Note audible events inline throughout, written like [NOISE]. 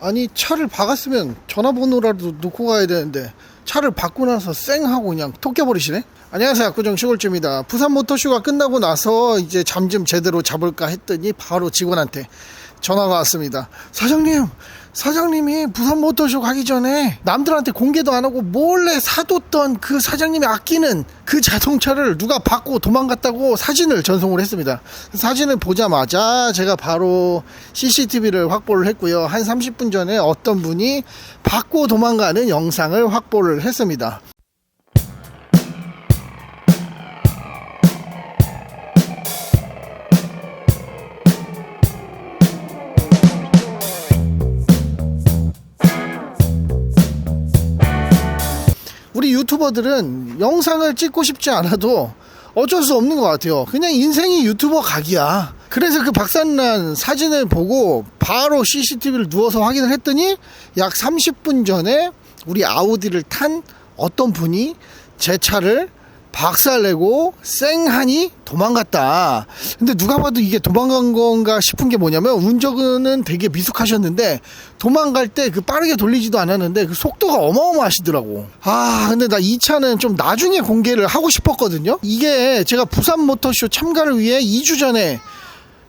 아니 차를 박았으면 전화번호라도 놓고 가야 되는데 차를 받고 나서 쌩하고 그냥 톡겨버리시네? 안녕하세요. 압구정 시골주입니다. 부산 모터쇼가 끝나고 나서 이제 잠 좀 제대로 잡을까 했더니 바로 직원한테 전화가 왔습니다. 사장님 사장님이 부산 모터쇼 가기 전에 남들한테 공개도 안 하고 몰래 사뒀던 그 사장님이 아끼는 그 자동차를 누가 받고 도망갔다고 사진을 전송을 했습니다. 사진을 보자마자 제가 바로 CCTV를 확보를 했고요. 한 30분 전에 어떤 분이 받고 도망가는 영상을 확보를 했습니다. 유튜버들은 영상을 찍고 싶지 않아도 어쩔 수 없는 것 같아요. 그냥 인생이 유튜버 각이야. 그래서 그 박산난 사진을 보고 바로 CCTV를 누워서 확인을 했더니 약 30분 전에 우리 아우디를 탄 어떤 분이 제 차를 박살내고 쌩하니 도망갔다. 근데 누가 봐도 이게 도망간 건가 싶은 게 뭐냐면 운전은 되게 미숙하셨는데 도망갈 때 그 빠르게 돌리지도 않았는데 그 속도가 어마어마하시더라고. 아, 근데 나 이 차는 좀 나중에 공개를 하고 싶었거든요. 이게 제가 부산 모터쇼 참가를 위해 2주 전에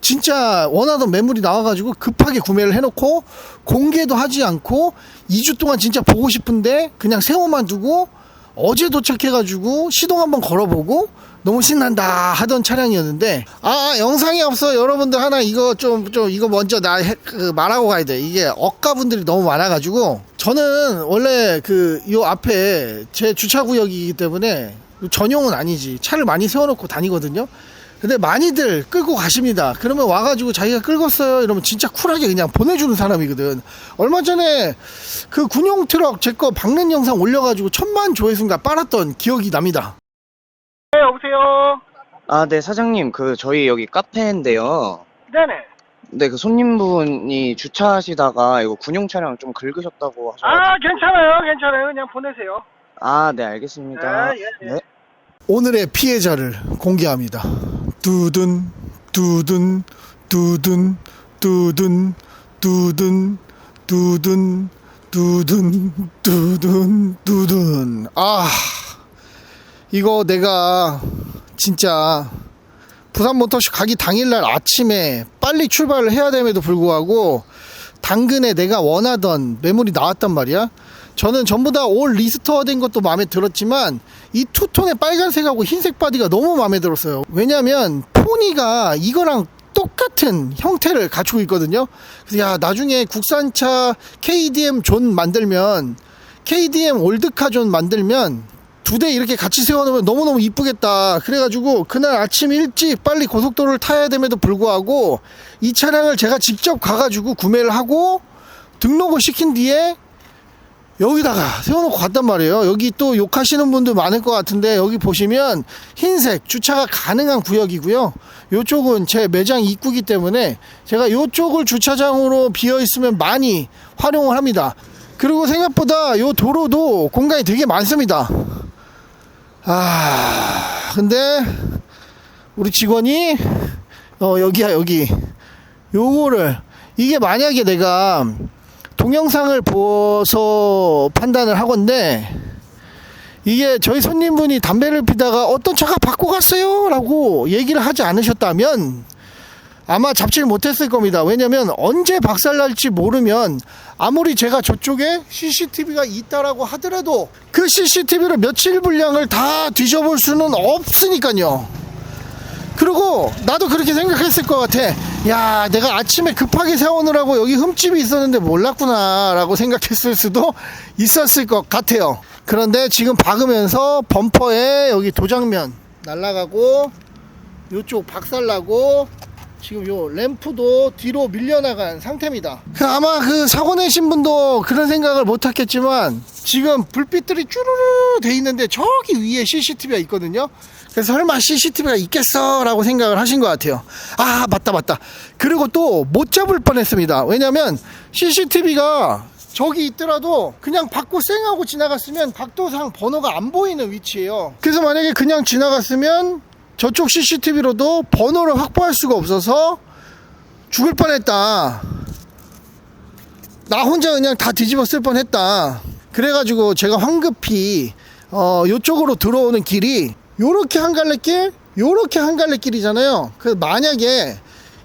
진짜 원하던 매물이 나와가지고 급하게 구매를 해놓고 공개도 하지 않고 2주 동안 진짜 보고 싶은데 그냥 세워만 두고 어제 도착해가지고 시동 한번 걸어보고 너무 신난다 하던 차량이었는데 아 영상이 없어. 여러분들 하나 이거 좀 좀 이거 먼저 나 해- 그 말하고 가야 돼. 이게 억가분들이 너무 많아가지고 저는 원래 그 요 앞에 제 주차구역이기 때문에 전용은 아니지. 차를 많이 세워놓고 다니거든요 근데 많이들 끌고 가십니다. 그러면 와가지고 자기가 끌었어요. 이러면 진짜 쿨하게 그냥 보내주는 사람이거든. 얼마 전에 그 군용 트럭 제 거 박는 영상 올려가지고 천만 조회수가 빨았던 기억이 납니다. 네, 여보세요? 아, 네, 사장님, 그, 저희 여기 카페인데요. 네네. 네, 그 손님분이 주차하시다가 이거 군용 차량 좀 긁으셨다고 하셔가지고. 아, 괜찮아요, 괜찮아요. 그냥 보내세요. 아, 네, 알겠습니다. 네, 예, 예. 네. 오늘의 피해자를 공개합니다. 두둔, 두둔, 두둔, 두둔, 두둔, 두둔, 두둔, 두둔, 두둔. 아, 이거 내가 진짜 부산 모터쇼 가기 당일날 아침에 빨리 출발을 해야 됨에도 불구하고 당근에 내가 원하던 매물이 나왔단 말이야. 저는 전부 다 올 리스터 된 것도 마음에 들었지만 이 투톤의 빨간색하고 흰색 바디가 너무 마음에 들었어요. 왜냐면 포니가 이거랑 똑같은 형태를 갖추고 있거든요. 그래서 야 나중에 국산차 KDM 존 만들면 KDM 올드카 존 만들면 두 대 이렇게 같이 세워놓으면 너무너무 이쁘겠다. 그래가지고 그날 아침 일찍 빨리 고속도로를 타야 됨에도 불구하고 이 차량을 제가 직접 가가지고 구매를 하고 등록을 시킨 뒤에 여기다가 세워놓고 갔단 말이에요. 여기 또 욕하시는 분들 많을 것 같은데 여기 보시면 흰색 주차가 가능한 구역이고요. 이쪽은 제 매장 입구기 때문에 제가 이쪽을 주차장으로 비어 있으면 많이 활용을 합니다. 그리고 생각보다 이 도로도 공간이 되게 많습니다. 아, 근데 우리 직원이 어 여기야 여기 요거를 이게 만약에 내가 동영상을 보서 판단을 하건데 이게 저희 손님분이 담배를 피다가 어떤 차가 바꿔 갔어요? 라고 얘기를 하지 않으셨다면 아마 잡지를 못했을 겁니다. 왜냐면 언제 박살날지 모르면 아무리 제가 저쪽에 CCTV가 있다라고 하더라도 그 CCTV를 며칠 분량을 다 뒤져볼 수는 없으니까요 그리고 나도 그렇게 생각했을 것 같아. 야, 내가 아침에 급하게 세우느라고 여기 흠집이 있었는데 몰랐구나라고 생각했을 수도 있었을 것 같아요. 그런데 지금 박으면서 범퍼에 여기 도장면 날라가고 요쪽 박살나고 지금 요 램프도 뒤로 밀려나간 상태입니다. 그 아마 그 사고 내신 분도 그런 생각을 못 했겠지만 지금 불빛들이 쭈루루 돼 있는데 저기 위에 CCTV가 있거든요. 그래서 설마 CCTV가 있겠어라고 생각을 하신 것 같아요. 아 맞다 맞다. 그리고 또 못 잡을 뻔했습니다. 왜냐면 CCTV가 저기 있더라도 그냥 받고 쌩하고 지나갔으면 각도상 번호가 안 보이는 위치예요. 그래서 만약에 그냥 지나갔으면 저쪽 CCTV로도 번호를 확보할 수가 없어서 죽을 뻔했다. 나 혼자 그냥 다 뒤집어 쓸 뻔했다. 그래가지고 제가 황급히 어 요쪽으로 들어오는 길이 요렇게 한 갈래 길, 요렇게 한 갈래 길이잖아요. 그 만약에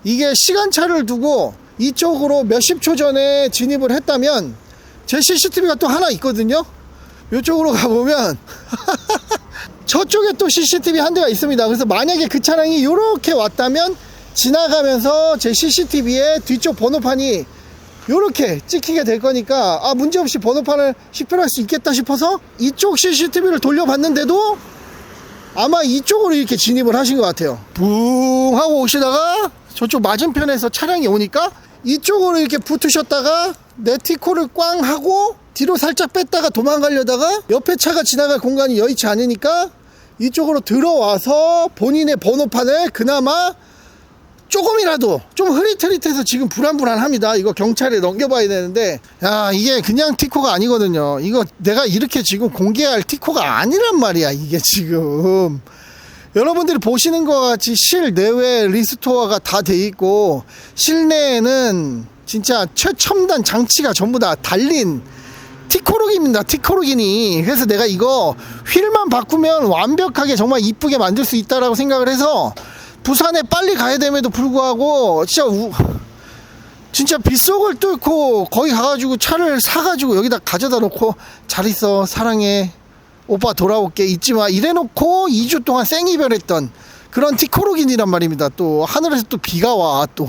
이게 시간차를 두고 이쪽으로 몇십 초 전에 진입을 했다면 제 CCTV가 또 하나 있거든요. 요쪽으로 가보면 [LAUGHS] 저쪽에 또 CCTV 한 대가 있습니다. 그래서 만약에 그 차량이 이렇게 왔다면 지나가면서 제 CCTV의 뒤쪽 번호판이 이렇게 찍히게 될 거니까 아 문제없이 번호판을 식별할 수 있겠다 싶어서 이쪽 CCTV를 돌려봤는데도 아마 이쪽으로 이렇게 진입을 하신 것 같아요. 붕 하고 오시다가 저쪽 맞은편에서 차량이 오니까 이쪽으로 이렇게 붙으셨다가 네티코를 꽝 하고 뒤로 살짝 뺐다가 도망가려다가 옆에 차가 지나갈 공간이 여의치 않으니까 이쪽으로 들어와서 본인의 번호판을 그나마 조금이라도 좀 흐릿흐릿해서 지금 불안불안합니다. 이거 경찰에 넘겨봐야 되는데 야 이게 그냥 티코가 아니거든요. 이거 내가 이렇게 지금 공개할 티코가 아니란 말이야. 이게 지금 여러분들이 보시는 것 같이 실내외 리스토어가 다 돼 있고 실내에는 진짜 최첨단 장치가 전부 다 달린 티코로기입니다. 티코로기니. 그래서 내가 이거 휠만 바꾸면 완벽하게 정말 이쁘게 만들 수 있다라고 생각을 해서 부산에 빨리 가야 됨에도 불구하고 진짜 우, 진짜 빗속을 뚫고 거기 가가지고 차를 사가지고 여기다 가져다 놓고 잘 있어 사랑해 오빠 돌아올게 잊지마 이래놓고 2주 동안 생이별했던 그런 티코로긴이란 말입니다 또 하늘에서 또 비가 와 또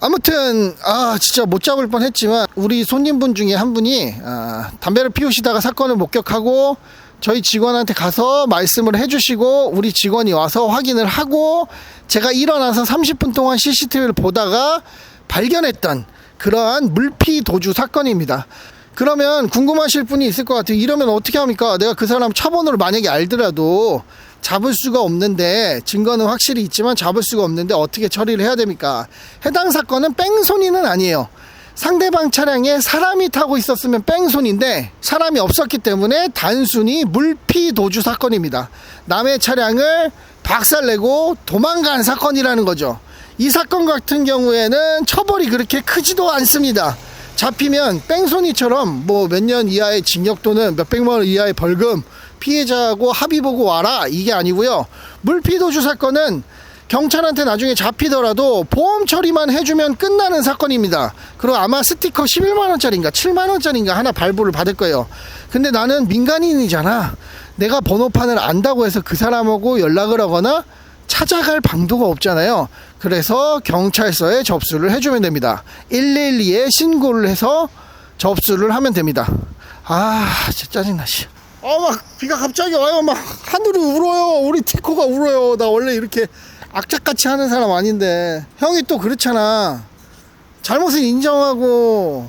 아무튼 아 진짜 못 잡을 뻔했지만 우리 손님분 중에 한 분이 아, 담배를 피우시다가 사건을 목격하고 저희 직원한테 가서 말씀을 해주시고 우리 직원이 와서 확인을 하고 제가 일어나서 30분 동안 CCTV를 보다가 발견했던 그러한 물피 도주 사건입니다. 그러면 궁금하실 분이 있을 것 같아요. 이러면 어떻게 합니까? 내가 그 사람 차 번호를 만약에 알더라도 잡을 수가 없는데 증거는 확실히 있지만 잡을 수가 없는데 어떻게 처리를 해야 됩니까? 해당 사건은 뺑소니는 아니에요. 상대방 차량에 사람이 타고 있었으면 뺑소니인데 사람이 없었기 때문에 단순히 물피 도주 사건입니다. 남의 차량을 박살내고 도망간 사건이라는 거죠. 이 사건 같은 경우에는 처벌이 그렇게 크지도 않습니다. 잡히면 뺑소니처럼 뭐 몇 년 이하의 징역 또는 몇백만 원 이하의 벌금 피해자하고 합의 보고 와라 이게 아니고요. 물피도주 사건은 경찰한테 나중에 잡히더라도 보험 처리만 해주면 끝나는 사건입니다. 그리고 아마 스티커 11만원짜리인가 7만원짜리인가 하나 발부를 받을 거예요. 근데 나는 민간인이잖아. 내가 번호판을 안다고 해서 그 사람하고 연락을 하거나 찾아갈 방도가 없잖아요. 그래서 경찰서에 접수를 해주면 됩니다. 112에 신고를 해서 접수를 하면 됩니다. 아, 진짜 짜증나, 씨. 아, 막, 비가 갑자기 와요. 막, 하늘이 울어요. 우리 티코가 울어요. 나 원래 이렇게 악착같이 하는 사람 아닌데. 형이 또 그렇잖아. 잘못을 인정하고,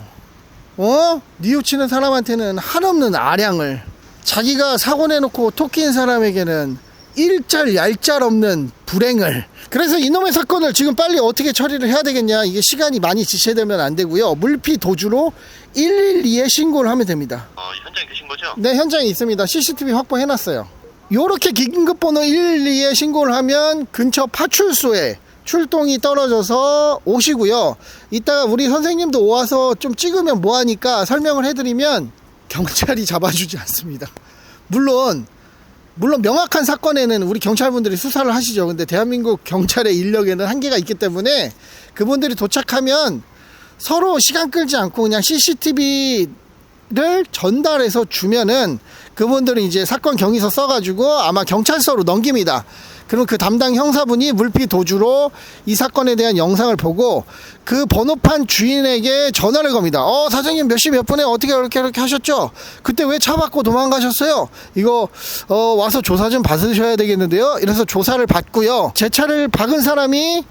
어? 니우치는 사람한테는 한없는 아량을. 자기가 사고 내놓고 토끼인 사람에게는 일짤 얄짤 없는 불행을. 그래서 이놈의 사건을 지금 빨리 어떻게 처리를 해야 되겠냐? 이게 시간이 많이 지체되면 안 되고요. 물피 도주로 112에 신고를 하면 됩니다. 어, 현장에 계신 거죠? 네 현장에 있습니다. CCTV 확보해놨어요. 요렇게 긴급번호 112에 신고를 하면 근처 파출소에 출동이 떨어져서 오시고요. 이따가 우리 선생님도 와서 좀 찍으면 뭐하니까 설명을 해드리면 경찰이 잡아주지 않습니다. 물론 물론 명확한 사건에는 우리 경찰분들이 수사를 하시죠. 근데 대한민국 경찰의 인력에는 한계가 있기 때문에 그분들이 도착하면 서로 시간 끌지 않고 그냥 CCTV를 전달해서 주면은 그분들은 이제 사건 경위서 써가지고 아마 경찰서로 넘깁니다. 그럼 그 담당 형사분이 물피 도주로 이 사건에 대한 영상을 보고 그 번호판 주인에게 전화를 겁니다. 어, 사장님 몇 시 몇 분에 어떻게 이렇게 이렇게 하셨죠? 그때 왜 차 받고 도망가셨어요? 이거, 어, 와서 조사 좀 받으셔야 되겠는데요? 이래서 조사를 받고요. 제 차를 박은 사람이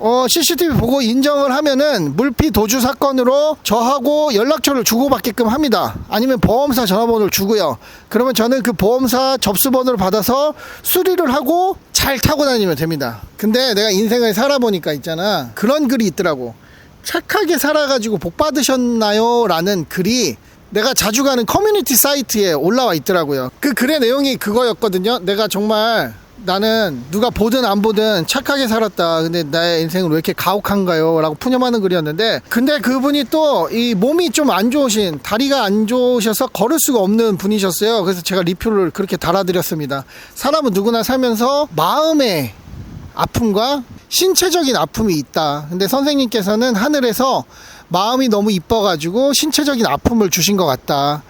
어, CCTV 보고 인정을 하면은 물피 도주 사건으로 저하고 연락처를 주고받게끔 합니다. 아니면 보험사 전화번호를 주고요. 그러면 저는 그 보험사 접수번호를 받아서 수리를 하고 잘 타고 다니면 됩니다. 근데 내가 인생을 살아보니까 있잖아. 그런 글이 있더라고. 착하게 살아가지고 복 받으셨나요? 라는 글이 내가 자주 가는 커뮤니티 사이트에 올라와 있더라고요. 그 글의 내용이 그거였거든요. 내가 정말 나는 누가 보든 안 보든 착하게 살았다. 근데 나의 인생은 왜 이렇게 가혹한가요? 라고 푸념하는 글이었는데, 근데 그분이 또 이 몸이 좀 안 좋으신, 다리가 안 좋으셔서 걸을 수가 없는 분이셨어요. 그래서 제가 리뷰를 그렇게 달아드렸습니다. 사람은 누구나 살면서 마음의 아픔과 신체적인 아픔이 있다. 근데 선생님께서는 하늘에서 마음이 너무 이뻐가지고 신체적인 아픔을 주신 것 같다.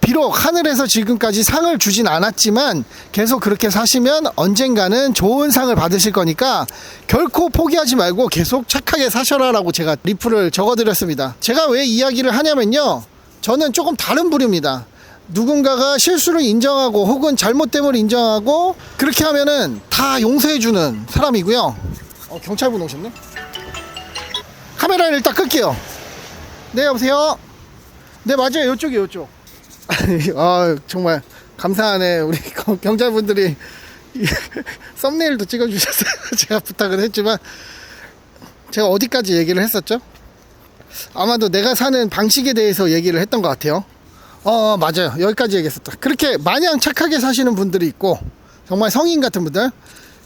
비록 하늘에서 지금까지 상을 주진 않았지만 계속 그렇게 사시면 언젠가는 좋은 상을 받으실 거니까 결코 포기하지 말고 계속 착하게 사셔라라고 제가 리플을 적어드렸습니다. 제가 왜 이야기를 하냐면요. 저는 조금 다른 부류입니다. 누군가가 실수를 인정하고 혹은 잘못됨을 인정하고 그렇게 하면은 다 용서해주는 사람이고요. 어, 경찰분 오셨네? 카메라를 일단 끌게요. 네, 여보세요? 네, 맞아요. 이쪽이요, 이쪽. [LAUGHS] 아, 정말 감사하네. 우리 경- 경찰분들이 이 [LAUGHS] 썸네일도 찍어주셨어요. [LAUGHS] 제가 부탁을 했지만 제가 어디까지 얘기를 했었죠? 아마도 내가 사는 방식에 대해서 얘기를 했던 것 같아요. 어, 맞아요. 여기까지 얘기했었다. 그렇게 마냥 착하게 사시는 분들이 있고, 정말 성인 같은 분들,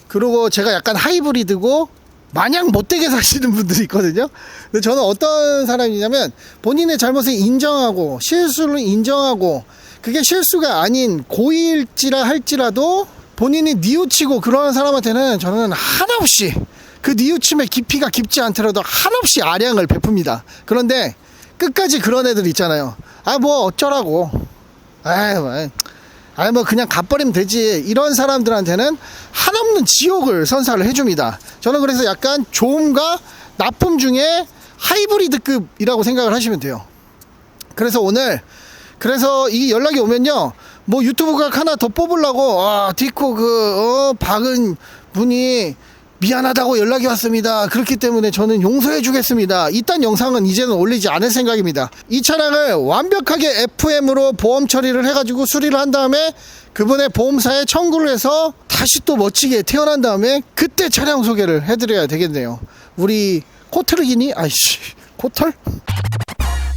그리고 제가 약간 하이브리드고, 마냥 못되게 [LAUGHS] 사시는 분들이 있거든요. 근데 저는 어떤 사람이냐면, 본인의 잘못을 인정하고, 실수를 인정하고, 그게 실수가 아닌 고의일지라 할지라도, 본인이 뉘우치고 그러는 사람한테는 저는 한없이, 그 뉘우침의 깊이가 깊지 않더라도 한없이 아량을 베풉니다. 그런데, 끝까지 그런 애들 있잖아요. 아, 뭐 어쩌라고. 뭐, 아이, 뭐 그냥 갚버리면 되지. 이런 사람들한테는 한없는 지옥을 선사를 해줍니다. 저는 그래서 약간 좋음과 나쁨 중에 하이브리드급이라고 생각을 하시면 돼요. 그래서 오늘 그래서 이 연락이 오면요 뭐 유튜브 각 하나 더 뽑으려고 아 디코 그 어, 박은 분이 미안하다고 연락이 왔습니다. 그렇기 때문에 저는 용서해 주겠습니다. 이딴 영상은 이제는 올리지 않을 생각입니다. 이 차량을 완벽하게 FM으로 보험 처리를 해가지고 수리를 한 다음에 그분의 보험사에 청구를 해서 다시 또 멋지게 태어난 다음에 그때 차량 소개를 해드려야 되겠네요. 우리 코트르기니? 아이씨 코털